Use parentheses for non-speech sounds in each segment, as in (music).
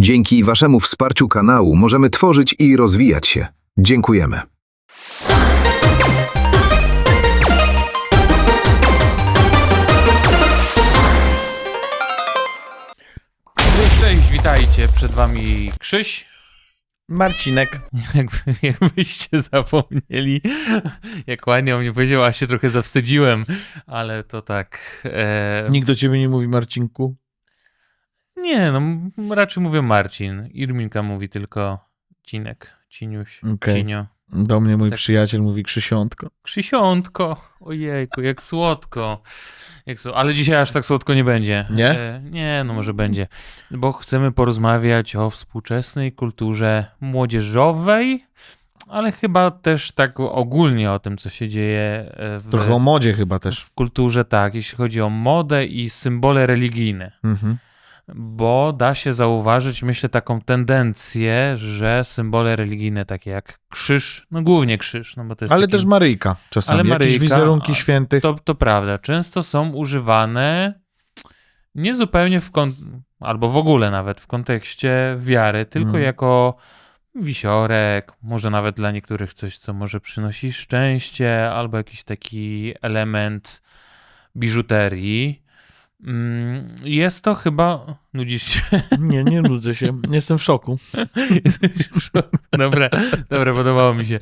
Dzięki Waszemu wsparciu kanału możemy tworzyć i rozwijać się. Dziękujemy. Cześć, witajcie. Przed wami Krzyś. Marcinek. (laughs) Jakby, jakbyście zapomnieli, jak ładnie o mnie powiedział, a się trochę zawstydziłem, ale to tak. E, Nikt do ciebie nie mówi Marcinku? Nie, no raczej mówię Marcin. Irminka mówi tylko Cinek, Ciniuś, Okej. Cinio. Do mnie mój Tak. przyjaciel mówi Krzysiątko. Krzysiątko, ojejku, jak słodko. Jak sło- Ale dzisiaj aż tak słodko nie będzie. Nie? E, nie, no może będzie. Bo chcemy porozmawiać o współczesnej kulturze młodzieżowej, ale chyba też tak ogólnie o tym, co się dzieje e, w, Trochę o modzie chyba też. w kulturze, tak, jeśli chodzi o modę i symbole religijne. Mhm. Bo da się zauważyć, myślę, taką tendencję, że symbole religijne, takie jak krzyż, no głównie krzyż, no bo to jest Ale taki- też Maryjka czasami. Ale Jakieś Maryjka, wizerunki a świętych. To, to prawda. Często są używane nie zupełnie w kon- albo w ogóle nawet w kontekście wiary, tylko Mhm. jako wisiorek, może nawet dla niektórych coś, co może przynosi szczęście, albo jakiś taki element biżuterii. Mm, Jest to chyba. Nudzisz się. (laughs) Nie, nie nudzę się. Jestem w szoku. (laughs) Jesteś w szoku. Dobra, dobra, podobało mi się.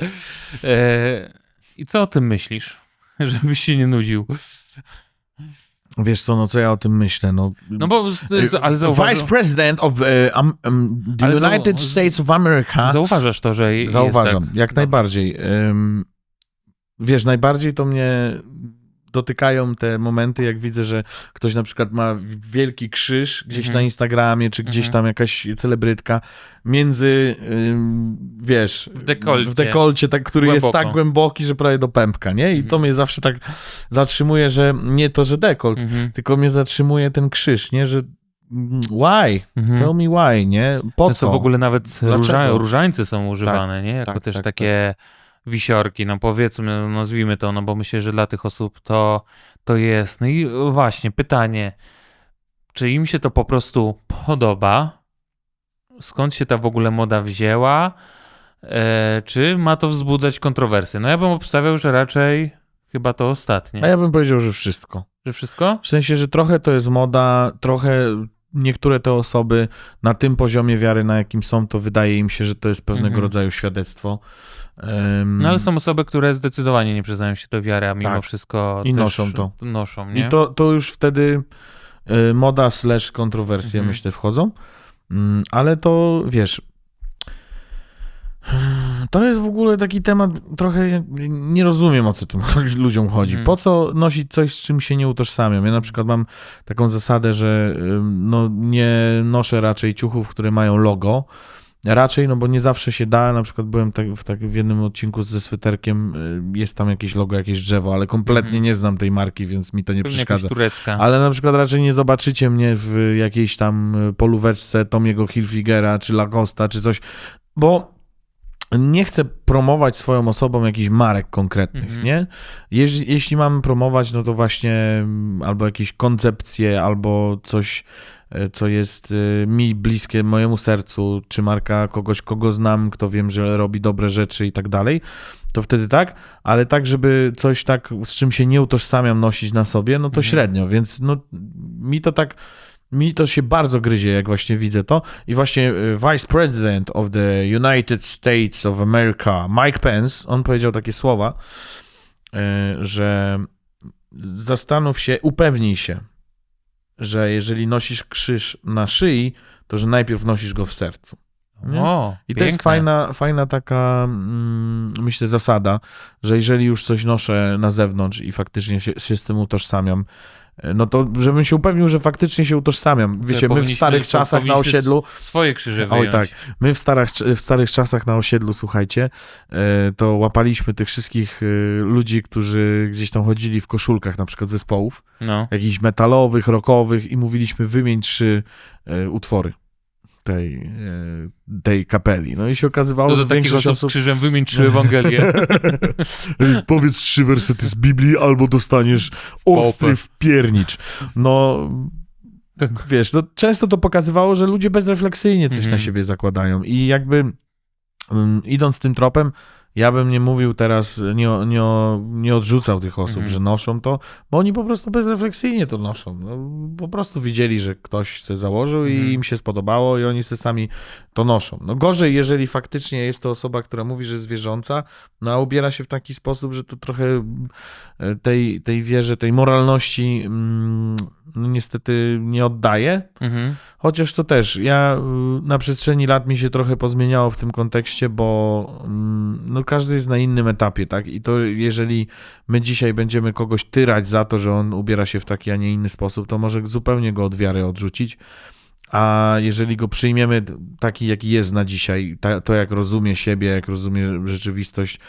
E, I co o tym myślisz? Żebyś się nie nudził. Wiesz co, no co ja o tym myślę? No, No bo, ale Vice President of uh, um, um, the Ale zau- United States of America. zauważasz to, że jest Zauważam, tak, jak najbardziej. Ym, wiesz, najbardziej to mnie dotykają te momenty, jak widzę, że ktoś na przykład ma wielki krzyż gdzieś Mhm. na Instagramie, czy gdzieś Mhm. tam jakaś celebrytka między, wiesz, W dekolcie. w dekolcie tak, który jest Głęboko. tak głęboki, że prawie do pępka, nie? I to Mhm. mnie zawsze tak zatrzymuje, że nie to, że dekolt, tylko mnie zatrzymuje ten krzyż, nie? Że mm, why? mhm. Tell me why, nie? Po To co? w ogóle nawet róża, różańce są używane, nie? Jako tak, też tak, takie wisiorki, no powiedzmy, no, nazwijmy to, no bo myślę, że dla tych osób to, to jest. No i właśnie, pytanie, czy im się to po prostu podoba? Skąd się ta w ogóle moda wzięła? E, czy ma to wzbudzać kontrowersje? No ja bym obstawiał, że raczej chyba to ostatnie. A ja bym powiedział, że wszystko. Że wszystko? W sensie, że trochę to jest moda, trochę niektóre te osoby na tym poziomie wiary, na jakim są, to wydaje im się, że to jest pewnego Mhm. rodzaju świadectwo. Em, No ale są osoby, które zdecydowanie nie przyznają się do wiary, a mimo Tak. wszystko I noszą to. Noszą, nie? I to, to już wtedy y, moda slash kontrowersje, Mhm. myślę, wchodzą. Mm, Ale to, wiesz... To jest w ogóle taki temat, trochę nie rozumiem o co tym (laughs) ludziom chodzi. Mhm. Po co nosić coś, z czym się nie utożsamiam? Ja na przykład mam taką zasadę, że no, nie noszę raczej ciuchów, które mają logo. Raczej, no bo nie zawsze się da. Na przykład byłem tak, w, tak, w jednym odcinku ze sweterkiem, y, jest tam jakieś logo, jakieś drzewo, ale kompletnie Mhm. nie znam tej marki, więc mi to nie przeszkadza. Ale na przykład raczej nie zobaczycie mnie w jakiejś tam polóweczce Tomiego Hilfigera, czy Lacosta, czy coś, bo nie chcę promować swoją osobą jakichś marek konkretnych, Mhm. nie? Jeż, jeśli mam promować, no to właśnie mm, albo jakieś koncepcje, albo coś, e, co jest e, mi bliskie mojemu sercu, czy marka kogoś, kogo znam, kto wiem, że robi dobre rzeczy i tak dalej, to wtedy tak, ale tak, żeby coś tak, z czym się nie utożsamiam nosić na sobie, no to Mhm. średnio, więc no mi to tak, mi to się bardzo gryzie, jak właśnie widzę to i właśnie e, Vice President of the United States of America, Mike Pence, on powiedział takie słowa, e, że zastanów się, upewnij się, że jeżeli nosisz krzyż na szyi, to że najpierw nosisz go w sercu. O, I to jest piękne. fajna, fajna taka, mm, myślę, zasada, że jeżeli już coś noszę na zewnątrz i faktycznie się, się z tym utożsamiam, no to żebym się upewnił, że faktycznie się utożsamiam. Wiecie, my w starych czasach na osiedlu, Swoje krzyże Oj, wyjąć. tak. my w starych, w starych czasach na osiedlu, słuchajcie, e, to łapaliśmy tych wszystkich e, ludzi, którzy gdzieś tam chodzili w koszulkach na przykład zespołów, No. jakichś metalowych, rockowych i mówiliśmy wymień trzy e, utwory tej, e, tej kapeli. No i się okazywało, No że większość osób z krzyżem wymień trzy (laughs) Ewangelie. Ej, Powiedz trzy wersety z Biblii, albo dostaniesz ostry wpiernicz. No, wiesz, no, często to pokazywało, że ludzie bezrefleksyjnie coś Mhm. na siebie zakładają i jakby mm, idąc tym tropem, ja bym nie mówił teraz, nie, nie, nie odrzucał tych osób, Mhm. że noszą to, bo oni po prostu bezrefleksyjnie to noszą. No, po prostu widzieli, że ktoś se założył i Mhm. im się spodobało i oni se sami to noszą. No gorzej, jeżeli faktycznie jest to osoba, która mówi, że jest wierząca, no a ubiera się w taki sposób, że to trochę e, tej, tej wierze, tej moralności mm, no niestety nie oddaje. Mhm. Chociaż to też, ja y, na przestrzeni lat mi się trochę pozmieniało w tym kontekście, bo mm, no każdy jest na innym etapie, tak? I to jeżeli my dzisiaj będziemy kogoś tyrać za to, że on ubiera się w taki, a nie inny sposób, to może zupełnie go od wiary odrzucić. A jeżeli go przyjmiemy taki, jaki jest na dzisiaj, to jak rozumie siebie, jak rozumie rzeczywistość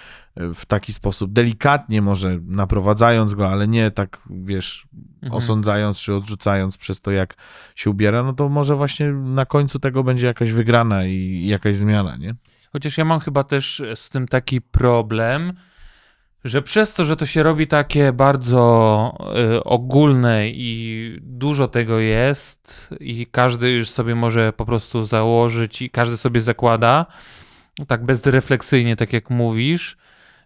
y, w taki sposób, delikatnie może naprowadzając go, ale nie tak, wiesz, Mhm. osądzając czy odrzucając przez to, jak się ubiera, no to może właśnie na końcu tego będzie jakaś wygrana i jakaś zmiana, nie? Chociaż ja mam chyba też z tym taki problem, że przez to, że to się robi takie bardzo y, ogólne i dużo tego jest i każdy już sobie może po prostu założyć i każdy sobie zakłada, tak bezrefleksyjnie, tak jak mówisz,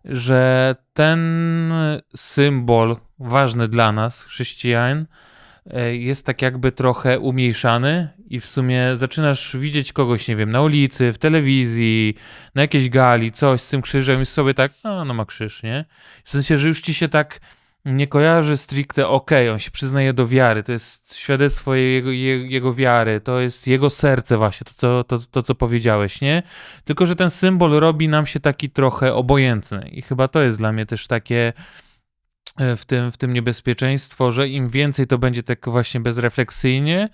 że ten symbol ważny dla nas, chrześcijan, e, jest tak jakby trochę umniejszany i w sumie zaczynasz widzieć kogoś, nie wiem, na ulicy, w telewizji, na jakiejś gali, coś z tym krzyżem i sobie tak, a no ma krzyż, nie? W sensie, że już ci się tak nie kojarzy stricte, okej, on się przyznaje do wiary, to jest świadectwo jego, jego, jego wiary, to jest jego serce właśnie, to co, to, to co powiedziałeś, nie? Tylko, że ten symbol robi nam się taki trochę obojętny i chyba to jest dla mnie też takie e, w tym, w tym niebezpieczeństwo, że im więcej to będzie tak właśnie bezrefleksyjnie,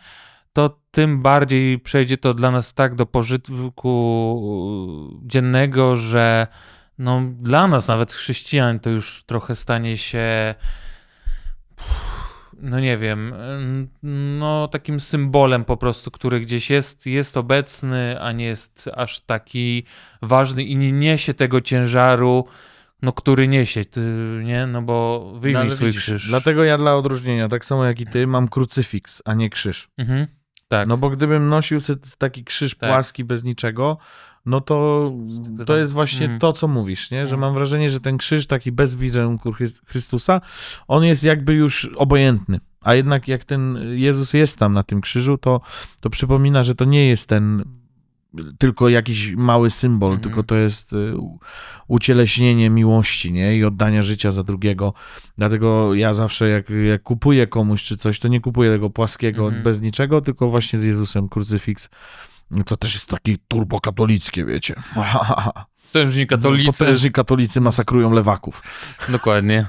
to tym bardziej przejdzie to dla nas tak do pożytku dziennego, że no, dla nas, nawet chrześcijan, to już trochę stanie się, no nie wiem, no takim symbolem po prostu, który gdzieś jest, jest obecny, a nie jest aż taki ważny i nie niesie tego ciężaru, no który niesie, ty, nie? No bo wyjmij No, swój widzisz, krzyż. Dlatego ja dla odróżnienia, tak samo jak i ty, mam krucyfiks, a nie krzyż. Mhm. Tak. No bo gdybym nosił taki krzyż Tak. płaski bez niczego, no to to jest właśnie Mhm. to, co mówisz, nie? Że Mhm. mam wrażenie, że ten krzyż taki bez wizerunku Chrys- Chrystusa, on jest jakby już obojętny. A jednak jak ten Jezus jest tam na tym krzyżu, to, to przypomina, że to nie jest ten tylko jakiś mały symbol, Mhm. tylko to jest y, ucieleśnienie miłości, nie? I oddania życia za drugiego. Dlatego ja zawsze jak, jak kupuję komuś czy coś, to nie kupuję tego płaskiego Mhm. bez niczego, tylko właśnie z Jezusem krucyfiks. Co też jest takie turbokatolickie, wiecie. (laughs) Potężni katolicy. Potężni katolicy masakrują lewaków. Dokładnie.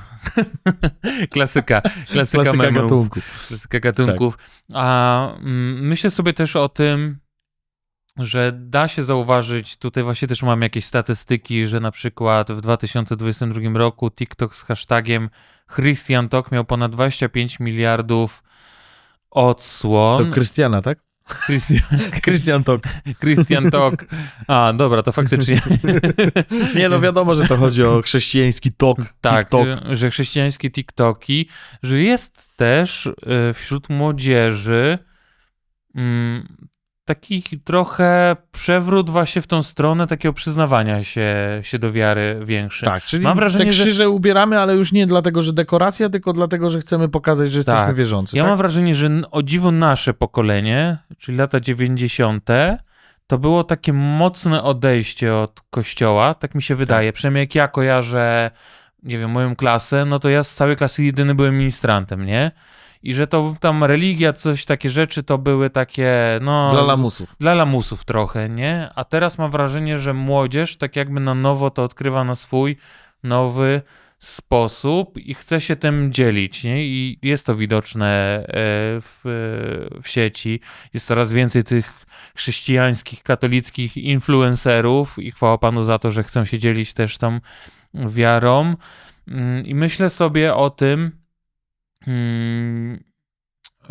(laughs) Klasyka. Klasyka, Klasyka memów. gatunku. Klasyka gatunków. A mm, myślę sobie też o tym, że da się zauważyć, tutaj właśnie też mam jakieś statystyki, że na przykład w 2022 roku TikTok z hashtagiem Christian Talk miał ponad 25 miliardów odsłon. To Krystiana, tak? (laughs) Christian, Tok. Christian Talk. A, dobra, to faktycznie. (laughs) Nie, no wiadomo, że to chodzi o chrześcijański tok. Tak, TikTok. że chrześcijańskie TikToki, że jest też y, wśród młodzieży mm, taki trochę przewrót właśnie w tą stronę takiego przyznawania się, się do wiary większy. Tak, czyli Mam wrażenie, te że- krzyże ubieramy, ale już nie dlatego, że dekoracja, tylko dlatego, że chcemy pokazać, że jesteśmy Tak. wierzący. Ja tak? mam wrażenie, że o dziwo nasze pokolenie, czyli lata 90., to było takie mocne odejście od kościoła, tak mi się wydaje. Przynajmniej jak ja kojarzę, nie wiem, moją klasę, no to ja z całej klasy jedyny byłem ministrantem, nie? I że to tam religia, coś, takie rzeczy to były takie, no... Dla lamusów. Dla lamusów trochę, nie? A teraz mam wrażenie, że młodzież tak jakby na nowo to odkrywa na swój nowy sposób i chce się tym dzielić, nie? I jest to widoczne e, w, w sieci. Jest coraz więcej tych chrześcijańskich, katolickich influencerów i chwała Panu za to, że chcą się dzielić też tą wiarą. Mm, I myślę sobie o tym,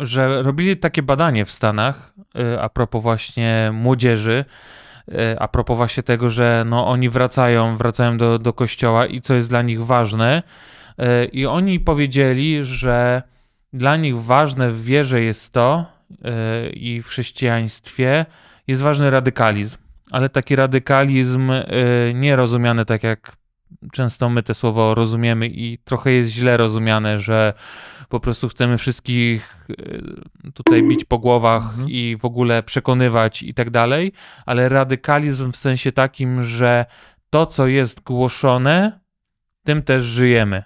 że robili takie badanie w Stanach y, a propos właśnie młodzieży, y, a propos właśnie tego, że no oni wracają, wracają do, do kościoła i co jest dla nich ważne. Y, I oni powiedzieli, że dla nich ważne w wierze jest to, i w chrześcijaństwie jest ważny radykalizm, ale taki radykalizm nie rozumiany tak jak często my te słowo rozumiemy i trochę jest źle rozumiane, że po prostu chcemy wszystkich e, tutaj bić po głowach Mhm. i w ogóle przekonywać i tak dalej, ale radykalizm w sensie takim, że to, co jest głoszone, tym też żyjemy.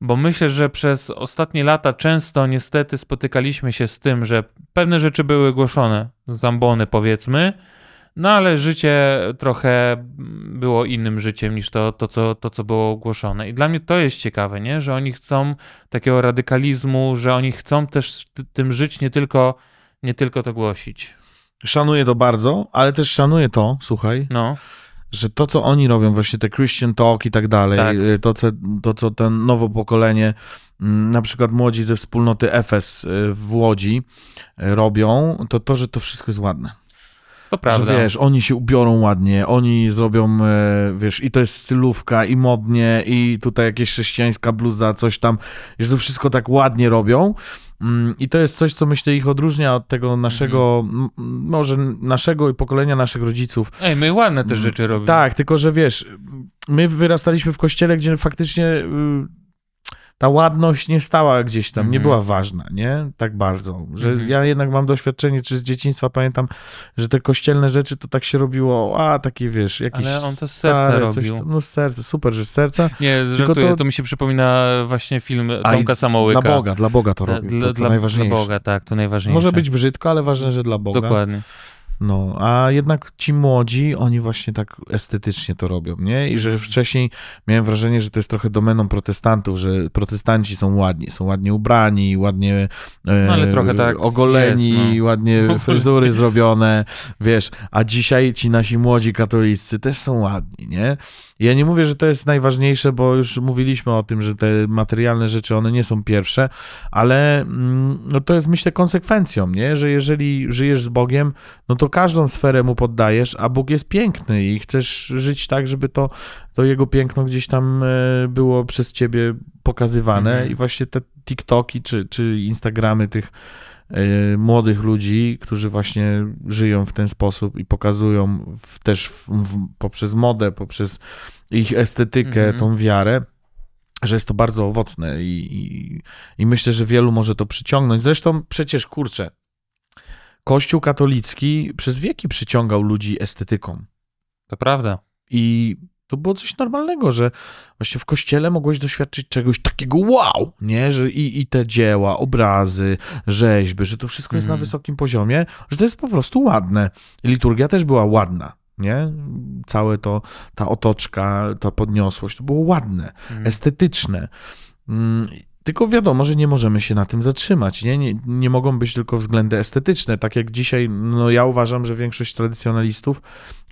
Bo myślę, że przez ostatnie lata często niestety spotykaliśmy się z tym, że pewne rzeczy były głoszone, zambony powiedzmy, no ale życie trochę było innym życiem niż to, to, co, to, co było ogłoszone. I dla mnie to jest ciekawe, nie? że oni chcą takiego radykalizmu, że oni chcą też tym żyć, nie tylko, nie tylko to głosić. Szanuję to bardzo, ale też szanuję to, słuchaj, No, że to, co oni robią, właśnie te Christian Talk i tak dalej, Tak. y, to, co, to, co ten nowe pokolenie, mm, na przykład młodzi ze wspólnoty FS y, w Łodzi y, robią, to to, że to wszystko jest ładne. To prawda. Że wiesz, oni się ubiorą ładnie, oni zrobią, e, wiesz, i to jest stylówka, i modnie, i tutaj jakieś chrześcijańska bluza, coś tam, że to wszystko tak ładnie robią. Mm, I to jest coś, co myślę ich odróżnia od tego naszego, Mhm. może naszego i pokolenia naszych rodziców. Ej, my ładne te rzeczy robimy. Tak, tylko że wiesz, my wyrastaliśmy w kościele, gdzie faktycznie y, ta ładność nie stała gdzieś tam, nie Mhm. była ważna, nie? Tak bardzo. Że Mhm. ja jednak mam doświadczenie, czy z dzieciństwa pamiętam, że te kościelne rzeczy to tak się robiło, a takie wiesz, jakieś Ale on to z serca stare, robił. tam, no z serca, super, że z serca. Nie, żartuję, to... to- mi się przypomina właśnie film Tomka Samołyka. Dla Boga, dla Boga to robił, dla, to, to dla, najważniejsze. dla Boga, tak, to najważniejsze. Może być brzydko, ale ważne, że dla Boga. Dokładnie. No, a jednak ci młodzi, oni właśnie tak estetycznie to robią, nie? I że wcześniej miałem wrażenie, że to jest trochę domeną protestantów, że protestanci są ładni, są ładnie ubrani, ładnie e, No, ale trochę tak ogoleni, jest, no. ładnie (laughs) fryzury zrobione, wiesz, a dzisiaj ci nasi młodzi katolicy też są ładni, nie? Ja nie mówię, że to jest najważniejsze, bo już mówiliśmy o tym, że te materialne rzeczy, one nie są pierwsze, ale mm, no to jest myślę konsekwencją, nie? Że jeżeli żyjesz z Bogiem, no to każdą sferę mu poddajesz, a Bóg jest piękny i chcesz żyć tak, żeby to, to jego piękno gdzieś tam e, było przez ciebie pokazywane Mhm. i właśnie te TikToki czy, czy Instagramy tych e, młodych ludzi, którzy właśnie żyją w ten sposób i pokazują w, też w, w, poprzez modę, poprzez ich estetykę, Mhm. tą wiarę, że jest to bardzo owocne i, i, i myślę, że wielu może to przyciągnąć. Zresztą przecież, kurczę, Kościół katolicki przez wieki przyciągał ludzi estetyką. To prawda. I to było coś normalnego, że właśnie w kościele mogłeś doświadczyć czegoś takiego wow, nie? Że i, i te dzieła, obrazy, rzeźby, że to wszystko jest na Mhm. wysokim poziomie, że to jest po prostu ładne. Liturgia też była ładna, nie? Całe to, ta otoczka, ta podniosłość, to było ładne Mhm. estetyczne. Mm, Tylko wiadomo, że nie możemy się na tym zatrzymać. Nie? Nie, nie mogą być tylko względy estetyczne. Tak jak dzisiaj, no ja uważam, że większość tradycjonalistów,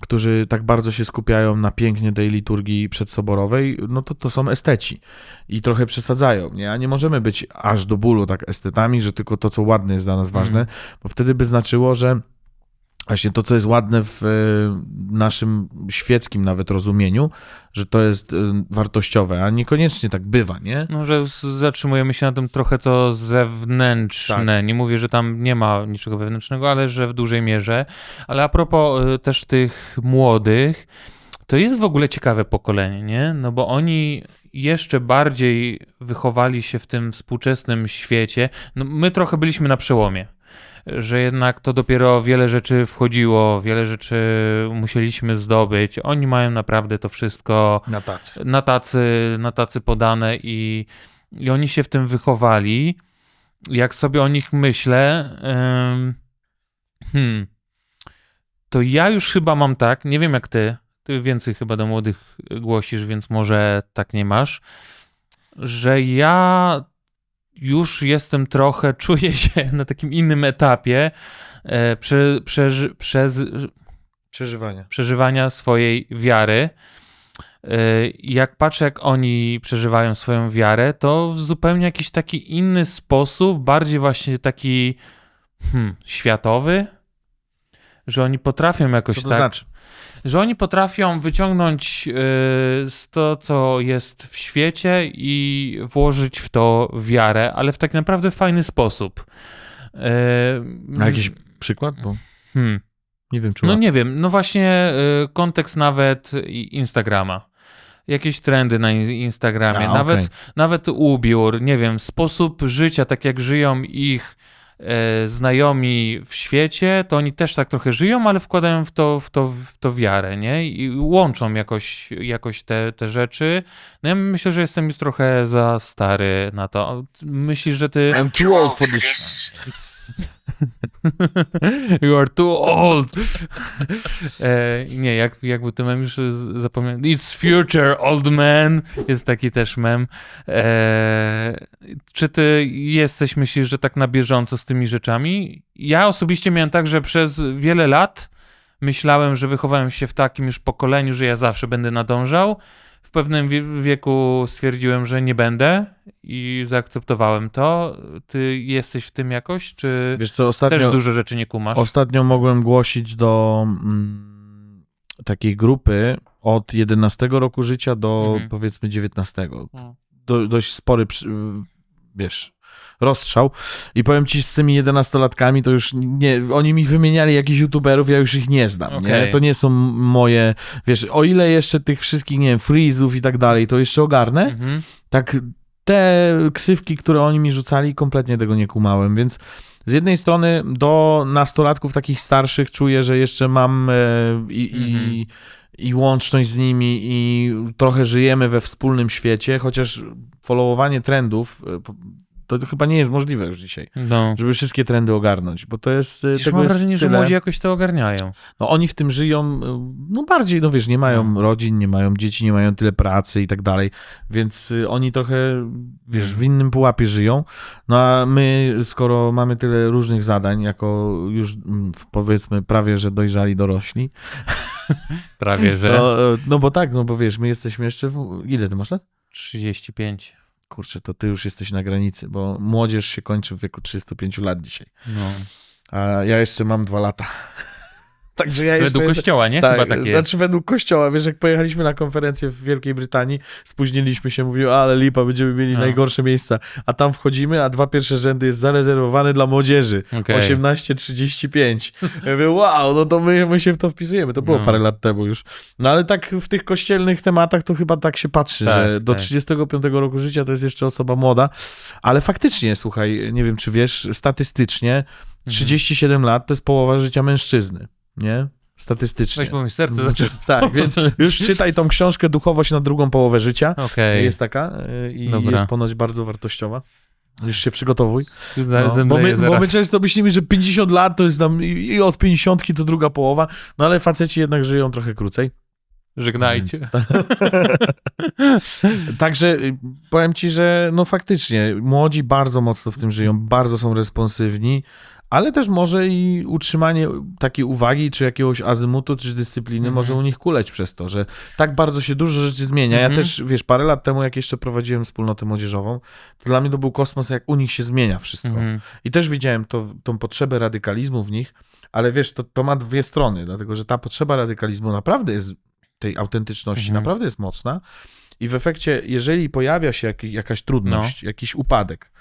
którzy tak bardzo się skupiają na pięknie tej liturgii przedsoborowej, no to to są esteci i trochę przesadzają. Nie? A nie możemy być aż do bólu tak estetami, że tylko to, co ładne jest dla nas ważne, bo wtedy by znaczyło, że właśnie to, co jest ładne w e, naszym świeckim nawet rozumieniu, że to jest e, wartościowe, a niekoniecznie tak bywa, nie? No, że zatrzymujemy się na tym trochę co zewnętrzne. Tak. Nie mówię, że tam nie ma niczego wewnętrznego, ale że w dużej mierze. Ale a propos y, też tych młodych, to jest w ogóle ciekawe pokolenie, nie? No bo oni jeszcze bardziej wychowali się w tym współczesnym świecie. No, my trochę byliśmy na przełomie. Że jednak to dopiero wiele rzeczy wchodziło, wiele rzeczy musieliśmy zdobyć. Oni mają naprawdę to wszystko Na tacy. na tacy, na tacy podane i, i oni się w tym wychowali. Jak sobie o nich myślę, hmm, to ja już chyba mam tak, nie wiem jak ty, ty więcej chyba do młodych głosisz, więc może tak nie masz, że ja już jestem trochę, (laughs) czuję się na takim innym etapie e, prze, przeży, przez, Przeżywania. przeżywania swojej wiary. Yy, Jak patrzę, jak oni przeżywają swoją wiarę, to w zupełnie jakiś taki inny sposób, bardziej właśnie taki hmm, światowy, że oni potrafią jakoś Co to tak. znaczy? Że oni potrafią wyciągnąć yy, z to, co jest w świecie i włożyć w to wiarę, ale w tak naprawdę fajny sposób. E, A jakiś przykład? Bo Hmm. nie wiem, czy No nie wiem, no właśnie y, kontekst nawet Instagrama. Jakieś trendy na in- Instagramie, A, nawet, okej. nawet ubiór, nie wiem, sposób życia, tak jak żyją ich znajomi w świecie, to oni też tak trochę żyją, ale wkładają w to, w to, w to wiarę, nie? I łączą jakoś, jakoś te, te rzeczy. No ja myślę, że jestem już trochę za stary na to. Myślisz, że ty... I'm too old for this. (laughs) You are too old. (laughs) e, nie, jak, jak ten mem już zapomniałem. It's future, old man. Jest taki też mem. E, czy ty jesteś, myślisz, że tak na bieżąco z tymi rzeczami? Ja osobiście miałem tak, że przez wiele lat myślałem, że wychowałem się w takim już pokoleniu, że ja zawsze będę nadążał. W pewnym wie- wieku stwierdziłem, że nie będę i zaakceptowałem to. Ty jesteś w tym jakoś, czy Wiesz co, ostatnio, też dużo rzeczy nie kumasz? ostatnio mogłem głosić do mm, takiej grupy od 11 roku życia do Mhm. powiedzmy 19. Mm. Do, dość spory, wiesz, rozstrzał. I powiem ci, z tymi 11-latkami to już nie, oni mi wymieniali jakichś youtuberów, ja już ich nie znam, nie? Okej. To nie są moje, wiesz, o ile jeszcze tych wszystkich, nie wiem, freezów i tak dalej, to jeszcze ogarnę, Mhm. tak te ksywki, które oni mi rzucali, kompletnie tego nie kumałem, więc z jednej strony do nastolatków takich starszych czuję, że jeszcze mam e, i, Mhm. i, i łączność z nimi i trochę żyjemy we wspólnym świecie, chociaż followowanie trendów e, to chyba nie jest możliwe już dzisiaj, No. żeby wszystkie trendy ogarnąć, bo to jest e, Przecież tego mam jest wrażenie, że tyle. młodzi jakoś to ogarniają. No oni w tym żyją, y, no bardziej, no wiesz, nie mają No. rodzin, nie mają dzieci, nie mają tyle pracy i tak dalej, więc y, oni trochę, wiesz, w innym pułapie żyją, no a my, skoro mamy tyle różnych zadań, jako już mm, powiedzmy prawie, że dojrzali dorośli, Prawie, że. to, no bo tak, no bo wiesz, my jesteśmy jeszcze, w... ile ty masz lat? 35. Kurczę, to ty już jesteś na granicy, bo młodzież się kończy w wieku 35 lat dzisiaj, No. a ja jeszcze mam dwa lata. Także ja Według kościoła, nie? Tak, Chyba tak jest. znaczy według kościoła, wiesz, jak pojechaliśmy na konferencję w Wielkiej Brytanii, spóźniliśmy się, mówił, ale lipa, będziemy mieli No. najgorsze miejsca, a tam wchodzimy, a dwa pierwsze rzędy jest zarezerwowane dla młodzieży, Okej. 18-35. Ja mówię, wow, no to my, my się w to wpisujemy, to było No. parę lat temu już. No ale tak w tych kościelnych tematach to chyba tak się patrzy, Tak, że do tak. 35 roku życia to jest jeszcze osoba młoda, ale faktycznie, słuchaj, nie wiem, czy wiesz, statystycznie Mhm. 37 lat to jest połowa życia mężczyzny, nie? Statystycznie. Weź, bo mi serce zaczęło. Tak, więc już czytaj tą książkę Duchowość na drugą połowę życia. Okej. Jest taka y, i Dobra. jest ponoć bardzo wartościowa. Już się przygotowuj. No, bo, my, bo my często myślimy, że 50 lat to jest tam i, i od 50 to druga połowa, no ale faceci jednak żyją trochę krócej. Żegnajcie. (laughs) Także y, powiem ci, że no faktycznie młodzi bardzo mocno w tym żyją, bardzo są responsywni, ale też może i utrzymanie takiej uwagi, czy jakiegoś azymutu, czy dyscypliny Mhm. może u nich kuleć przez to, że tak bardzo się dużo rzeczy zmienia. Ja Mhm. też, wiesz, parę lat temu, jak jeszcze prowadziłem wspólnotę młodzieżową, to dla mnie to był kosmos, jak u nich się zmienia wszystko. Mhm. I też widziałem to, tą potrzebę radykalizmu w nich, ale wiesz, to, to ma dwie strony, dlatego że ta potrzeba radykalizmu naprawdę jest, tej autentyczności, naprawdę jest mocna. I w efekcie, jeżeli pojawia się jak, jakaś trudność, jakiś upadek,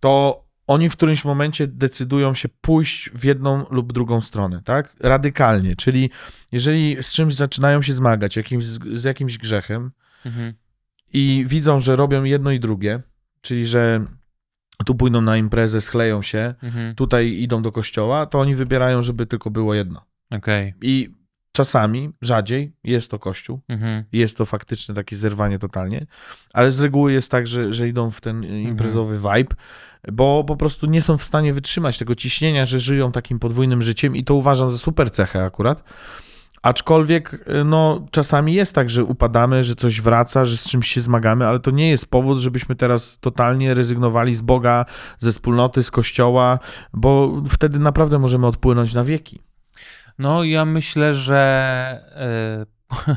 to oni w którymś momencie decydują się pójść w jedną lub drugą stronę, tak? Radykalnie. Czyli jeżeli z czymś zaczynają się zmagać, jakimś, z jakimś grzechem, Mhm. i widzą, że robią jedno i drugie, czyli że tu pójdą na imprezę, schleją się, Mhm. tutaj idą do kościoła, to oni wybierają, żeby tylko było jedno. Okej. I czasami, rzadziej, jest to kościół, Mhm. jest to faktyczne takie zerwanie totalnie, ale z reguły jest tak, że, że idą w ten imprezowy vibe, bo po prostu nie są w stanie wytrzymać tego ciśnienia, że żyją takim podwójnym życiem i to uważam za super cechę akurat. Aczkolwiek, no, czasami jest tak, że upadamy, że coś wraca, że z czymś się zmagamy, ale to nie jest powód, żebyśmy teraz totalnie rezygnowali z Boga, ze wspólnoty, z kościoła, bo wtedy naprawdę możemy odpłynąć na wieki. No, ja myślę, że e, (laughs)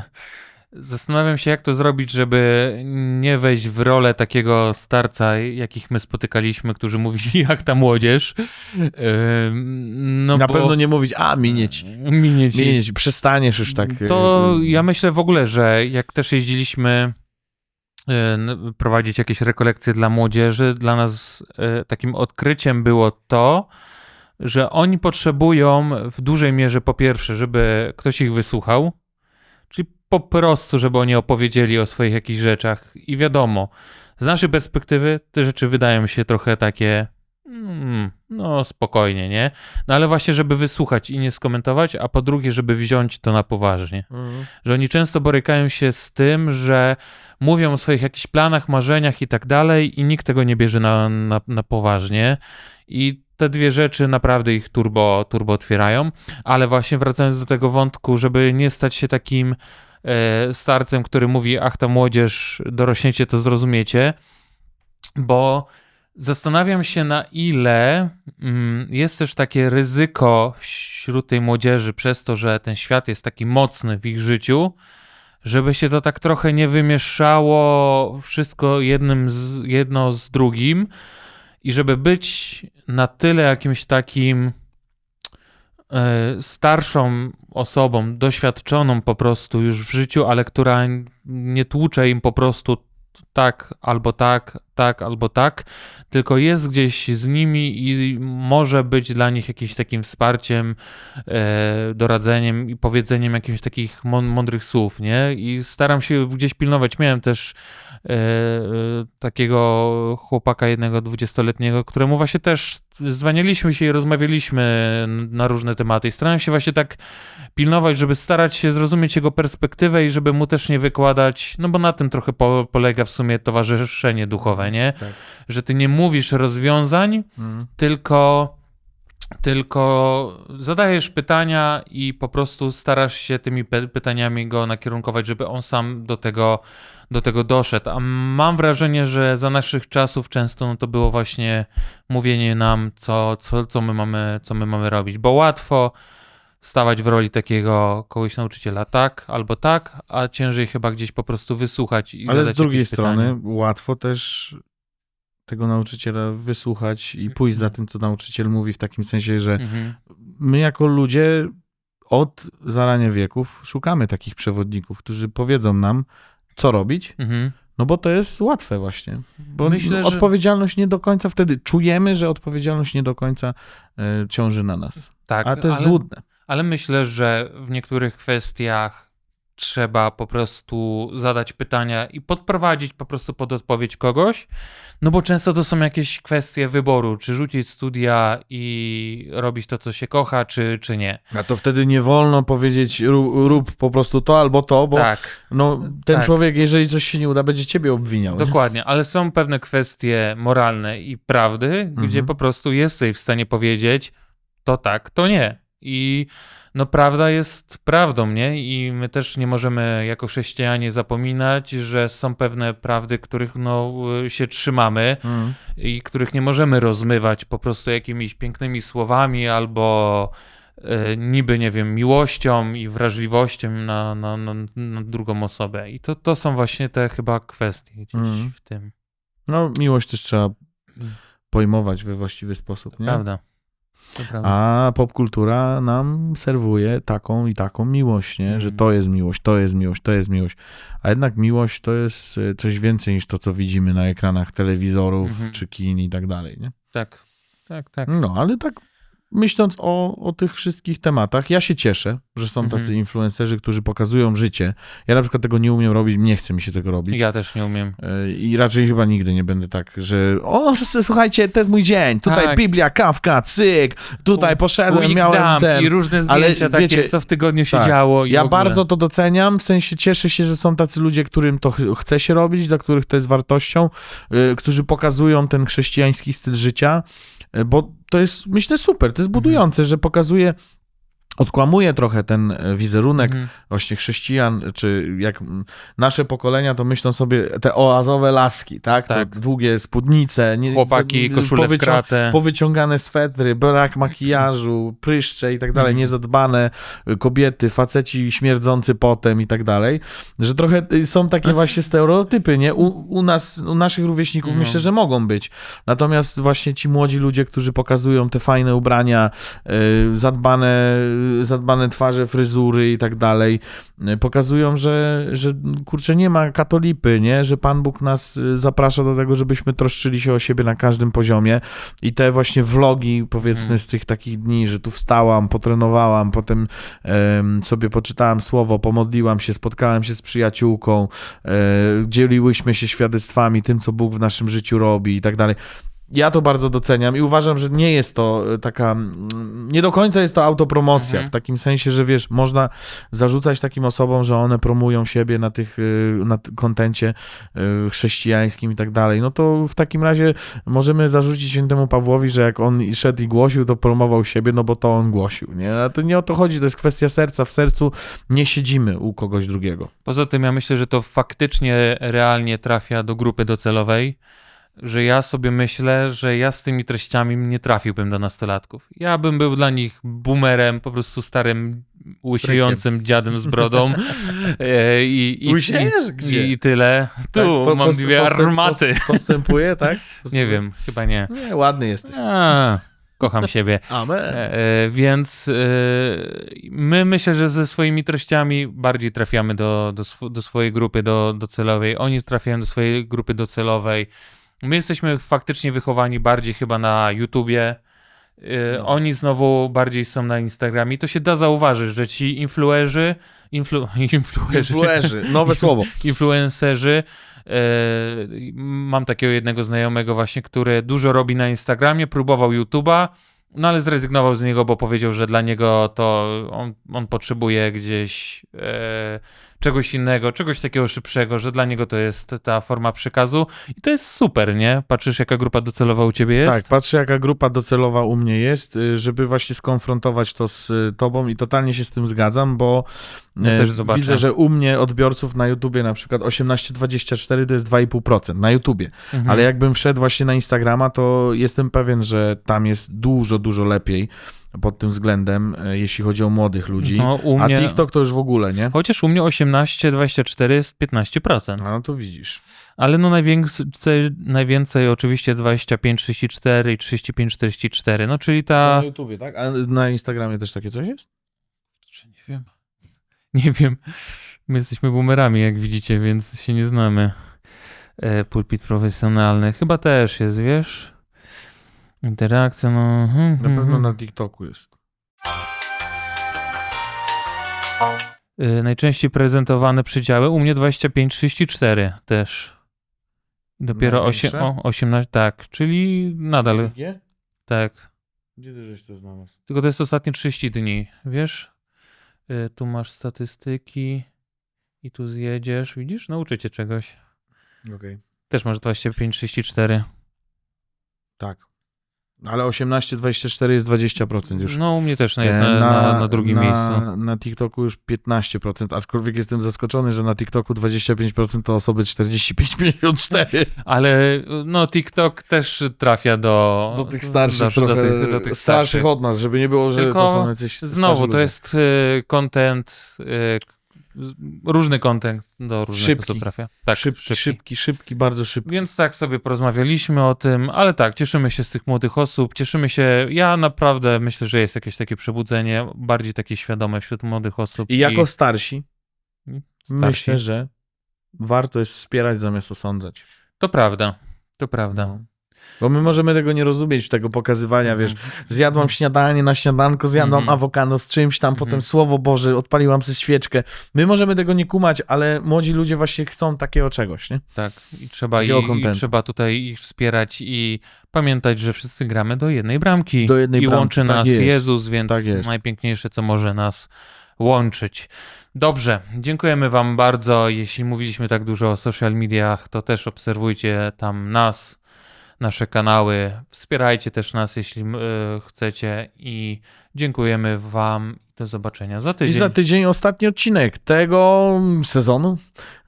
zastanawiam się, jak to zrobić, żeby nie wejść w rolę takiego starca, jakich my spotykaliśmy, którzy mówili, (laughs) jak ta młodzież. E, no na bo... pewno nie mówić, a minie ci, Minie ci. minie ci, przestaniesz już tak. To e, ja myślę w ogóle, że jak też jeździliśmy n- prowadzić jakieś rekolekcje dla młodzieży. Dla nas e, takim odkryciem było to, że oni potrzebują w dużej mierze po pierwsze, żeby ktoś ich wysłuchał, czyli po prostu, żeby oni opowiedzieli o swoich jakichś rzeczach. I wiadomo, z naszej perspektywy te rzeczy wydają się trochę takie, mm, no spokojnie, nie? No ale właśnie, żeby wysłuchać i nie skomentować, a po drugie, żeby wziąć to na poważnie. Że oni często borykają się z tym, że mówią o swoich jakichś planach, marzeniach i tak dalej i nikt tego nie bierze na, na, na poważnie. I te dwie rzeczy naprawdę ich turbo, turbo otwierają. Ale właśnie wracając do tego wątku, żeby nie stać się takim e, starcem, który mówi, ach ta młodzież, dorośniecie, to zrozumiecie, bo zastanawiam się na ile mm, jest też takie ryzyko wśród tej młodzieży przez to, że ten świat jest taki mocny w ich życiu, żeby się to tak trochę nie wymieszało wszystko jednym z, jedno z drugim i żeby być na tyle jakimś takim e, starszą osobą, doświadczoną po prostu już w życiu, ale która nie tłucze im po prostu tak albo tak, tak albo tak, tylko jest gdzieś z nimi i może być dla nich jakimś takim wsparciem, e, doradzeniem i powiedzeniem jakichś takich mą- mądrych słów, nie? I staram się gdzieś pilnować. Miałem też e, e, takiego chłopaka jednego dwudziestoletniego, któremu właśnie też dzwoniliśmy się i rozmawialiśmy na różne tematy i starałem się właśnie tak pilnować, żeby starać się zrozumieć jego perspektywę i żeby mu też nie wykładać, no bo na tym trochę po, polega w sumie towarzyszenie duchowe, nie? Tak. Że ty nie mówisz rozwiązań, Mhm. tylko, tylko zadajesz pytania i po prostu starasz się tymi pytaniami go nakierunkować, żeby on sam do tego, do tego doszedł. A mam wrażenie, że za naszych czasów często no to było właśnie mówienie nam, co, co, co, my mamy, co my mamy robić, bo łatwo stawać w roli takiego kogoś nauczyciela tak albo tak, a ciężej chyba gdzieś po prostu wysłuchać i Ale z drugiej strony pytanie. łatwo też tego nauczyciela wysłuchać i pójść za tym, co nauczyciel mówi, w takim sensie, że Mhm. my jako ludzie od zarania wieków szukamy takich przewodników, którzy powiedzą nam, co robić, Mhm. no bo to jest łatwe właśnie. Bo Myślę, że- odpowiedzialność nie do końca wtedy czujemy, że odpowiedzialność nie do końca e, ciąży na nas. Tak, A to jest ale- złudne. Ale myślę, że w niektórych kwestiach trzeba po prostu zadać pytania i podprowadzić po prostu pod odpowiedź kogoś, no bo często to są jakieś kwestie wyboru, czy rzucić studia i robić to, co się kocha, czy, czy nie. A to wtedy nie wolno powiedzieć rób, po prostu to albo to, bo tak, no, ten tak. człowiek, jeżeli coś się nie uda, będzie ciebie obwiniał. nie? dokładnie, ale są pewne kwestie moralne i prawdy, gdzie po prostu jesteś w stanie powiedzieć to tak, to nie. I no prawda jest prawdą, nie? I my też nie możemy jako chrześcijanie zapominać, że są pewne prawdy, których no y, się trzymamy Mm. i których nie możemy rozmywać po prostu jakimiś pięknymi słowami albo e, niby, nie wiem, miłością i wrażliwością na, na, na, na drugą osobę. I to, to są właśnie te chyba kwestie gdzieś Mhm. w tym. No, miłość też trzeba pojmować we właściwy sposób, nie? Prawda. A popkultura nam serwuje taką i taką miłość, nie? Że Mhm. to jest miłość, to jest miłość, to jest miłość. A jednak miłość to jest y, coś więcej niż to, co widzimy na ekranach telewizorów Mhm. czy kin i tak dalej, nie? Tak, tak, tak. No, ale tak myśląc o, o tych wszystkich tematach, ja się cieszę, że są Mhm. tacy influencerzy, którzy pokazują życie. Ja na przykład tego nie umiem robić, nie chce mi się tego robić. Ja też nie umiem. Y, I raczej chyba nigdy nie będę tak, że o, słuchajcie, to jest mój dzień, tutaj Tak. Biblia, kawka, cyk, tutaj poszedłem, Week miałem ten. I różne ale zdjęcia takie, wiecie, co w tygodniu się tak, działo. Ja bardzo to doceniam, w sensie cieszę się, że są tacy ludzie, którym to ch- chce się robić, dla których to jest wartością, y, którzy pokazują ten chrześcijański styl życia, bo to jest, myślę, super, to jest budujące, że pokazuje, odkłamuje trochę ten e, wizerunek Mhm. właśnie chrześcijan, czy jak nasze pokolenia, to myślą sobie te oazowe laski, tak? Tak. To długie spódnice, nie, Chłopaki, koszule w powycią- kratę. powyciągane swetry, brak (clears throat) makijażu, pryszcze i tak dalej, Mhm. niezadbane y, kobiety, faceci śmierdzący potem i tak dalej, że trochę y, są takie właśnie stereotypy, nie? U, u nas, u naszych rówieśników No. myślę, że mogą być. Natomiast właśnie ci młodzi ludzie, którzy pokazują te fajne ubrania, y, zadbane zadbane twarze, fryzury i tak dalej, y, pokazują, że, że kurczę, nie ma katolipy, nie? Że Pan Bóg nas y, zaprasza do tego, żebyśmy troszczyli się o siebie na każdym poziomie i te właśnie vlogi, powiedzmy, Mm. z tych takich dni, że tu wstałam, potrenowałam, potem em, sobie poczytałam słowo, pomodliłam się, spotkałem się z przyjaciółką, e, dzieliłyśmy się świadectwami, tym, co Bóg w naszym życiu robi i tak dalej. Ja to bardzo doceniam i uważam, że nie jest to e, taka, nie do końca jest to autopromocja, Mhm. w takim sensie, że wiesz, można zarzucać takim osobom, że one promują siebie na tych, e, na kontencie e, chrześcijańskim i tak dalej, no to w takim razie możemy zarzucić świętemu Pawłowi, że jak on szedł i głosił, to promował siebie, no bo to on głosił, nie? A to nie o to chodzi, to jest kwestia serca, w sercu nie siedzimy u kogoś drugiego. Poza tym ja myślę, że to faktycznie realnie trafia do grupy docelowej, że ja sobie myślę, że ja z tymi treściami nie trafiłbym do nastolatków. Ja bym był dla nich boomerem, po prostu starym, łysiejącym dziadem z brodą (laughs) e, i, i, i, Gdzie? i tyle. Tu Tak, po- mam dwie postęp- armaty. post- Postępuje, tak? (laughs) Nie wiem, chyba nie. Nie, ładny jesteś. A, kocham siebie. (laughs) Amen. E, e, więc e, my myślę, że ze swoimi treściami bardziej trafiamy do, do, sw- do swojej grupy do, docelowej. Oni trafiają do swojej grupy docelowej. My jesteśmy faktycznie wychowani bardziej chyba na YouTubie. E, No. Oni znowu bardziej są na Instagramie. To się da zauważyć, że ci influerzy, influ, (laughs) influerzy, Influerzy, nowe słowo. influencerzy. e, Mam takiego jednego znajomego właśnie, który dużo robi na Instagramie, próbował YouTube'a, no ale zrezygnował z niego, bo powiedział, że dla niego to on, on potrzebuje gdzieś e, czegoś innego, czegoś takiego szybszego, że dla niego to jest ta forma przekazu i to jest super, nie? Patrzysz jaka grupa docelowa u ciebie jest? Tak, patrzę jaka grupa docelowa u mnie jest, y, żeby właśnie skonfrontować to z y, tobą i totalnie się z tym zgadzam, bo Ja zobaczę. widzę, że u mnie odbiorców na YouTubie na przykład 18-24 to jest 2,5% na YouTubie, Mhm. ale jakbym wszedł właśnie na Instagrama, to jestem pewien, że tam jest dużo, dużo lepiej pod tym względem, e, jeśli chodzi o młodych ludzi. no, u A mnie, TikTok to już w ogóle, nie? Chociaż u mnie 18-24 jest 15%. A no to widzisz. Ale no najwięcej, najwięcej oczywiście 25-34 i 35-44, no czyli To ta... na YouTubie, tak? A na Instagramie też takie coś jest? Nie wiem. (laughs) Nie wiem. My jesteśmy boomerami, jak widzicie, więc się nie znamy. E, pulpit profesjonalny. Chyba też jest, wiesz? Interakcja, no... hmm, Na hmm, pewno hmm. na TikToku jest. E, najczęściej prezentowane przydziały. U mnie 25-34 też. Dopiero osie, Największe? o, 18, tak, czyli nadal, Gdzie? tak. Gdzie ty żeś to znalazł? Tylko to jest ostatnie 30 dni, wiesz? Y, Tu masz statystyki i tu zjedziesz, widzisz? Nauczę cię czegoś. Okej. Też masz 25-34. Tak. Ale 18-24 jest 20% już. No u mnie też jest E, na, na, na drugim na, miejscu. Na TikToku już 15%, aczkolwiek jestem zaskoczony, że na TikToku 25% to osoby 45-54. (laughs) Ale no TikTok też trafia do... Do tych starszych do, trochę, do tych, do tych starszych od nas, żeby nie było, że Tylko to są jacyś Znowu, to jest y, content, y, różny content do różnych Szybki. osób trafia. Tak, szybki, szybki, szybki, bardzo szybki. Więc tak sobie porozmawialiśmy o tym, ale tak, cieszymy się z tych młodych osób, cieszymy się, ja naprawdę myślę, że jest jakieś takie przebudzenie, bardziej takie świadome wśród młodych osób. I jako starsi starsi. myślę, że warto jest wspierać zamiast osądzać. To prawda, to prawda. Bo my możemy tego nie rozumieć, tego pokazywania, wiesz, zjadłam śniadanie na śniadanko, zjadłam Mhm. awokado z czymś tam, Mhm. potem słowo Boże, odpaliłam sobie świeczkę. My możemy tego nie kumać, ale młodzi ludzie właśnie chcą takiego czegoś, nie? Tak, i trzeba, i, i trzeba tutaj ich wspierać i pamiętać, że wszyscy gramy do jednej bramki. Do jednej I bramki, łączy tak nas jest. Jezus, więc Tak jest. najpiękniejsze, co może nas łączyć. Dobrze, dziękujemy Wam bardzo. Jeśli mówiliśmy tak dużo o social mediach, to też obserwujcie tam nas, nasze kanały. Wspierajcie też nas, jeśli y, chcecie i dziękujemy Wam. Do zobaczenia za I tydzień. za tydzień ostatni odcinek tego sezonu.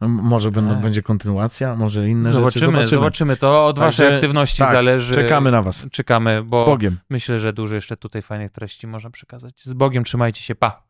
Może będą, Tak. będzie kontynuacja, może inne zobaczymy, rzeczy. Zobaczymy. zobaczymy. To od Waszej Także aktywności tak, zależy. Czekamy na was. Czekamy, Z bo Bogiem. myślę, że dużo jeszcze tutaj fajnych treści można przekazać. Z Bogiem trzymajcie się, pa!